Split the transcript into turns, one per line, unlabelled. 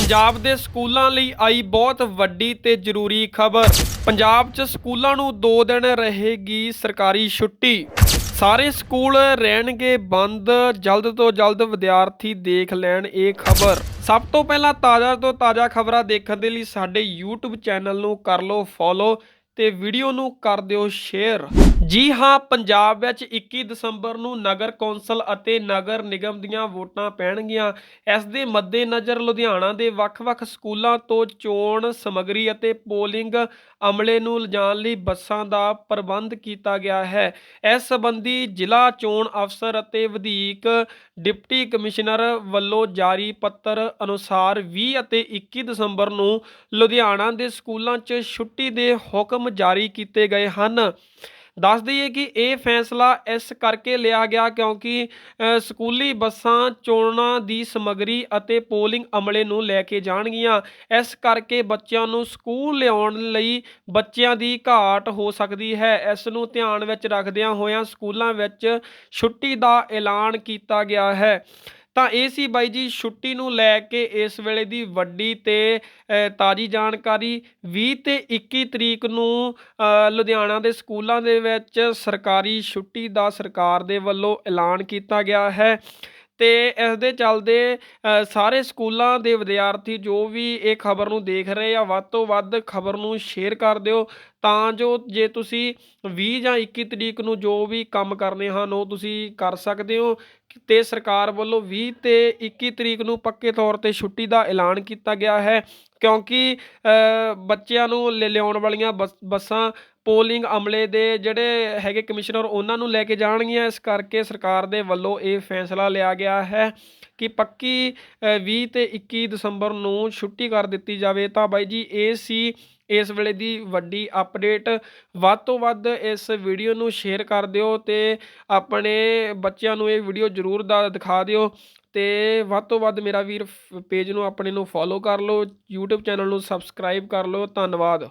ਪੰਜਾਬ ਦੇ ਸਕੂਲਾਂ ਲਈ ਆਈ ਬਹੁਤ ਵੱਡੀ ਤੇ ਜ਼ਰੂਰੀ ਖਬਰ। ਪੰਜਾਬ 'ਚ ਸਕੂਲਾਂ ਨੂੰ 2 ਦਿਨ ਰਹੇਗੀ ਸਰਕਾਰੀ ਛੁੱਟੀ। ਸਾਰੇ ਸਕੂਲ ਰਹਿਣਗੇ ਬੰਦ। ਜਲਦ ਤੋਂ ਜਲਦ ਵਿਦਿਆਰਥੀ ਦੇਖ ਲੈਣ ਇਹ ਖਬਰ। ਸਭ ਤੋਂ ਪਹਿਲਾਂ ਤਾਜ਼ਾ ਤੋਂ ਤਾਜ਼ਾ ਖਬਰਾਂ ਦੇਖਣ ਦੇ ਲਈ ਸਾਡੇ YouTube ਚੈਨਲ ਨੂੰ ਕਰ ਲਓ ਫੋਲੋ ਤੇ ਵੀਡੀਓ ਨੂੰ ਕਰ ਦਿਓ ਸ਼ੇਅਰ ਜੀ ਹਾਂ, ਪੰਜਾਬ ਵਿੱਚ 21 ਦਸੰਬਰ ਨੂੰ ਨਗਰ ਕੌਂਸਲ ਅਤੇ ਨਗਰ ਨਿਗਮ ਦੀਆਂ ਵੋਟਾਂ ਪੈਣਗੀਆਂ। ਇਸ ਦੇ ਮੱਦੇਨਜ਼ਰ ਲੁਧਿਆਣਾ ਦੇ ਵੱਖ-ਵੱਖ ਸਕੂਲਾਂ ਤੋਂ ਚੋਣ ਸਮੱਗਰੀ ਅਤੇ ਪੋਲਿੰਗ ਅਮਲੇ ਨੂੰ ਲਿਜਾਣ ਲਈ ਬੱਸਾਂ ਦਾ ਪ੍ਰਬੰਧ ਕੀਤਾ ਗਿਆ ਹੈ। ਇਸ ਸੰਬੰਧੀ ਜ਼ਿਲ੍ਹਾ ਚੋਣ ਅਫਸਰ ਅਤੇ ਵਧੀਕ ਡਿਪਟੀ ਕਮਿਸ਼ਨਰ ਵੱਲੋਂ ਜਾਰੀ ਪੱਤਰ ਅਨੁਸਾਰ 20 ਅਤੇ 21 ਦਸੰਬਰ ਨੂੰ ਲੁਧਿਆਣਾ ਦੇ ਸਕੂਲਾਂ 'ਚ ਛੁੱਟੀ ਦੇ ਹੁਕਮ ਜਾਰੀ ਕੀਤੇ ਗਏ ਹਨ। ਦੱਸ ਦਈਏ ਕਿ ਇਹ ਫੈਸਲਾ ਇਸ ਕਰਕੇ ਲਿਆ ਗਿਆ ਕਿਉਂਕਿ ਸਕੂਲੀ ਬੱਸਾਂ ਚੋਣਾਂ ਦੀ ਸਮੱਗਰੀ ਅਤੇ ਪੋਲਿੰਗ ਅਮਲੇ ਨੂੰ ਲੈ ਕੇ ਜਾਣਗੀਆਂ। ਇਸ ਕਰਕੇ ਬੱਚਿਆਂ ਨੂੰ ਸਕੂਲ ਲਿਆਉਣ ਲਈ ਬੱਚਿਆਂ ਦੀ ਘਾਟ ਹੋ ਸਕਦੀ ਹੈ। ਇਸ ਨੂੰ ਧਿਆਨ ਵਿੱਚ ਰੱਖਦਿਆਂ ਹੋਇਆਂ ਸਕੂਲਾਂ ਵਿੱਚ ਛੁੱਟੀ ਦਾ ਐਲਾਨ ਕੀਤਾ ਗਿਆ ਹੈ। ਤਾਂ ਇਹ ਸੀ ਬਾਈ ਜੀ ਛੁੱਟੀ ਨੂੰ ਲੈ ਕੇ ਇਸ ਵੇਲੇ ਦੀ ਵੱਡੀ ਤੇ ਤਾਜ਼ੀ ਜਾਣਕਾਰੀ। 20 ਤੇ 21 ਤਰੀਕ ਨੂੰ ਲੁਧਿਆਣਾ ਦੇ ਸਕੂਲਾਂ ਦੇ ਵਿੱਚ ਸਰਕਾਰੀ ਛੁੱਟੀ ਦਾ ਸਰਕਾਰ ਦੇ ਵੱਲੋਂ ਐਲਾਨ ਕੀਤਾ ਗਿਆ ਹੈ। ਤੇ ਇਸ ਦੇ ਚੱਲਦੇ ਸਾਰੇ ਸਕੂਲਾਂ ਦੇ ਵਿਦਿਆਰਥੀ ਜੋ ਵੀ ਇਹ ਖਬਰ ਨੂੰ ਦੇਖ ਰਹੇ ਆ, ਵੱਧ ਤੋਂ ਵੱਧ ਖਬਰ ਨੂੰ ਸ਼ੇਅਰ ਕਰ ਦਿਓ। ਤਾਂ ਜੋ ਜੇ ਤੁਸੀਂ 20 ਜਾਂ 21 ਤਰੀਕ ਨੂੰ ਜੋ ਵੀ ਕੰਮ ਕਰਨੇ ਹਨ, ਉਹ ਤੁਸੀਂ ਕਰ ਸਕਦੇ ਹੋ। ਤੇ ਸਰਕਾਰ ਵੱਲੋਂ 20 ਤੇ 21 ਤਰੀਕ ਨੂੰ ਪੱਕੇ ਤੌਰ ਤੇ ਛੁੱਟੀ ਦਾ ਐਲਾਨ ਕੀਤਾ ਗਿਆ ਹੈ ਕਿਉਂਕਿ ਬੱਚਿਆਂ ਨੂੰ ਲਿ- ਲਿਆਉਣ ਵਾਲੀਆਂ ਬੱਸ- ਬੱਸਾਂ ਪੋਲਿੰਗ ਅਮਲੇ ਦੇ ਜਿਹੜੇ ਹੈਗੇ ਕਮਿਸ਼ਨਰ ਉਹਨਾਂ ਨੂੰ ਲੈ ਕੇ ਜਾਣਗੀਆਂ। ਇਸ ਕਰਕੇ ਸਰਕਾਰ ਦੇ ਵੱਲੋਂ ਇਹ ਫੈਸਲਾ ਲਿਆ ਗਿਆ ਹੈ ਕਿ ਪੱਕੀ ਅ, 20 ਤੇ 21 ਦਸੰਬਰ ਨੂੰ ਛੁੱਟੀ ਕਰ ਦਿੱਤੀ ਜਾਵੇ। ਤਾਂ ਬਾਈ ਜੀ ਇਹ ਸੀ ਇਸ ਵੇਲੇ ਦੀ ਵੱਡੀ ਅਪਡੇਟ ਵੱਧ ਤੋਂ ਵੱਧ ਇਸ ਵੀਡੀਓ ਨੂੰ ਸ਼ੇਅਰ ਕਰ ਦਿਓ ਤੇ ਆਪਣੇ ਬੱਚਿਆਂ ਨੂੰ ਇਹ ਵੀਡੀਓ ਜ਼ਰੂਰ ਦਾ ਦਿਖਾ ਦਿਓ। ਤੇ ਵੱਧ ਤੋਂ ਵੱਧ ਮੇਰਾ ਵੀਰ ਪੇਜ ਨੂੰ ਆਪਣੇ ਨੂੰ ਫੋਲੋ ਕਰ ਲਓ, YouTube ਚੈਨਲ ਨੂੰ ਸਬਸਕ੍ਰਾਈਬ ਕਰ ਲਓ। ਧੰਨਵਾਦ।